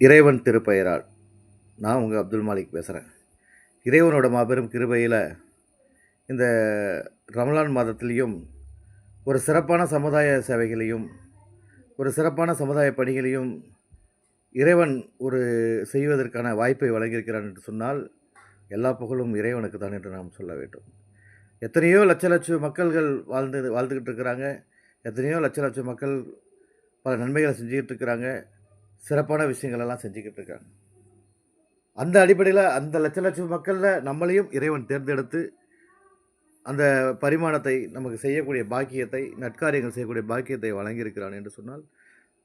இறைவன் திருப்பெயரால். நான் உங்கள் அப்துல் மாலிக் பேசுகிறேன் இறைவனோட மாபெரும் கிருபையில் இந்த ரமலான் மாதத்துலேயும் ஒரு சிறப்பான சமுதாய சேவைகளையும் ஒரு சிறப்பான சமுதாய பணிகளையும் இறைவன் ஒரு செய்வதற்கான வாய்ப்பை வழங்கியிருக்கிறான் என்று சொன்னால் எல்லா புகழும் இறைவனுக்கு தான் என்று நாம் சொல்ல வேண்டும். எத்தனையோ லட்ச லட்ச மக்கள்கள் வாழ்ந்து வாழ்ந்துக்கிட்டு இருக்கிறாங்க. எத்தனையோ லட்ச லட்ச மக்கள் பல நன்மைகளை செஞ்சுக்கிட்டு இருக்கிறாங்க. சிறப்பான விஷயங்களெல்லாம் செஞ்சுக்கிட்டு இருக்காங்க அந்த அடிப்படையில் அந்த லட்ச லட்சம் மக்களில் நம்மளையும் இறைவன் தேர்ந்தெடுத்து அந்த பரிமாணத்தை நமக்கு செய்யக்கூடிய பாக்கியத்தை நற்காரியங்கள் செய்யக்கூடிய பாக்கியத்தை வழங்கியிருக்கிறான் என்று சொன்னால்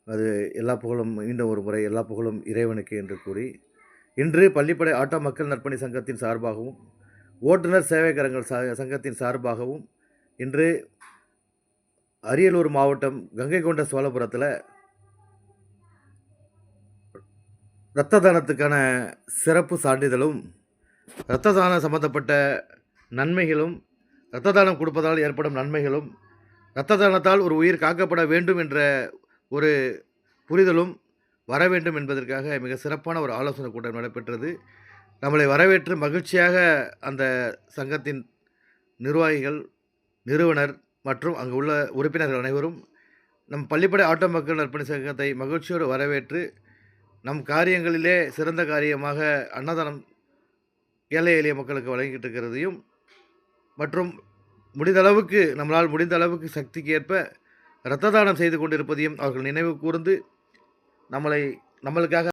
அது எல்லா புகழும் மீண்டும் ஒரு முறை எல்லா புகழும் இறைவனுக்கு என்று கூறி இன்று பள்ளிப்படை ஆட்டோ மக்கள் நற்பணி சங்கத்தின் சார்பாகவும் ஓட்டுநர் சேவைக்கரங்கள் சங்கத்தின் சார்பாகவும் இன்று அரியலூர் மாவட்டம் கங்கை கொண்ட சோழபுரத்தில் இரத்த தானத்துக்கான சிறப்பு சான்றிதழும் இரத்த தானம் சம்பந்தப்பட்ட நன்மைகளும் இரத்த தானம் கொடுப்பதால் ஏற்படும் நன்மைகளும் இரத்த தானத்தால் ஒரு உயிர் காக்கப்பட வேண்டும் என்ற ஒரு புரிதலும் வர வேண்டும் என்பதற்காக மிக சிறப்பான ஒரு ஆலோசனை கூட்டம் நடைபெற்றது. நம்மளை வரவேற்று மகிழ்ச்சியாக அந்த சங்கத்தின் நிர்வாகிகள் நிறுவனர் மற்றும் அங்கு உள்ள உறுப்பினர்கள் அனைவரும் நம் பள்ளிப்படை ஆட்டோ மக்கள் நற்பணி சங்கத்தை மகிழ்ச்சியோடு வரவேற்று நம் காரியங்களிலே சிறந்த காரியமாக அன்னதானம் ஏழை எளிய மக்களுக்கு வழங்கிட்டு இருக்கிறதையும் மற்றும் முடிந்த அளவுக்கு நம்மளால் முடிந்த அளவுக்கு சக்திக்கு ஏற்ப இரத்த தானம் செய்து கொண்டிருப்பதையும் அவர்கள் நினைவு கூர்ந்து நம்மளை நம்மளுக்காக